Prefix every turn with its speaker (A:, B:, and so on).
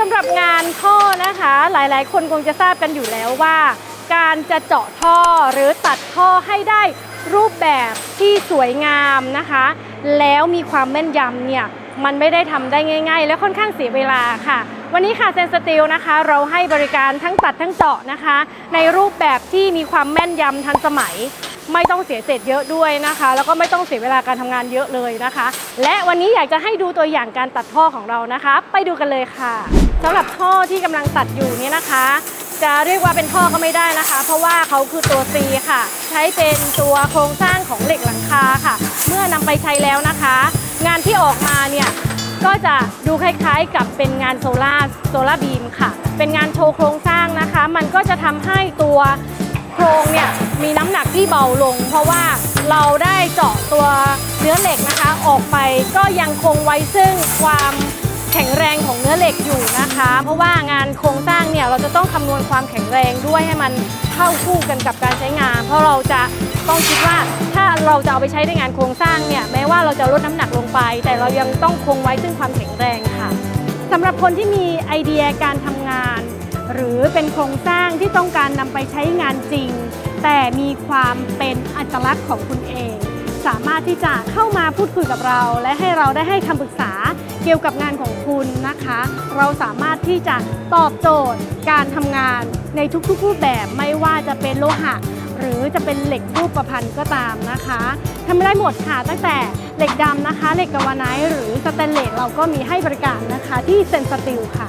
A: สำหรับงานท่อนะคะ หลายๆ คนคงจะทราบกันอยู่แล้วว่า การจะเจาะท่อหรือตัดท่อให้ได้รูปแบบที่สวยงามนะคะ แล้วมีความแม่นยำเนี่ยมันไม่ได้ทำได้ง่าย ๆ และค่อนข้างเสียเวลาค่ะ วันนี้ค่ะเซนสติลนะคะ เราให้บริการทั้งตัดทั้งเจาะนะคะ ในรูปแบบที่มีความแม่นยำทันสมัย ไม่ต้องเสียเศษเยอะด้วยนะคะ แล้วก็ไม่ต้องเสียเวลาการทำงานเยอะเลยนะคะ และวันนี้อยากจะให้ดูตัวอย่างการตัดท่อของเรานะคะ ไปดูกันเลยค่ะ สำหรับท่อที่กำลังตัดอยู่นี่ยนะคะ จะเรียกว่าเป็นท่อก็ไม่ได้นะคะ เพราะว่าเขาคือตัว C ค่ะ ใช้เป็นตัวโครงสร้างของเหล็กหลังคาค่ะ เมื่อนำไปใช้แล้วนะคะ งานที่ออกมาเนี่ยก็จะดูคล้ายๆกับเป็นงานโซลาร์โซล่าบีมค่ะ เป็นงานโชว์โครงสร้างนะคะ มันก็จะทำให้ตัวโครงเนี่ยมีน้ำหนักที่เบาลง เพราะว่าเราได้เจาะตัวเนื้อเหล็กนะคะ ออกไปก็ยังคงไว้ซึ่งความ แข็งแรงของเนื้อเหล็กอยู่นะคะ เพราะว่างานโครงสร้างเนี่ยเราจะต้องคำนวณความแข็งแรงด้วยให้มันเข้าคู่กันกับการใช้งาน เพราะเราจะต้องคิดว่าถ้าเราจะเอาไปใช้ในงานโครงสร้างเนี่ยแม้ว่าเราจะลดน้ำหนักลงไป แต่เรายังต้องคงไว้ซึ่งความแข็งแรงค่ะสำหรับคนที่มีไอเดียการทำงาน หรือเป็นโครงสร้างที่ต้องการนำไปใช้งานจริง แต่มีความเป็นอัตลักษณ์ของคุณเองามารถที่จะเข้ามาพูดคุยกับเรา และให้เราได้ให้คำปรึกษาเกี่ยวกับงานของคุณนะคะ เราสามารถที่จะตอบโจทย์ การทำงานในทุกๆรูปแบบไม่ว่าจะเป็นโลหะ หรือจะเป็นเหล็กรูปประพันธ์ก็ตามนะคะทำได้หมดค่ะตั้งแต่เหล็กดำนะคะ เหล็กกาวาไนหรือสแตนเลสเราก็มีให้บริการนะคะที่เซนสติลค่ะ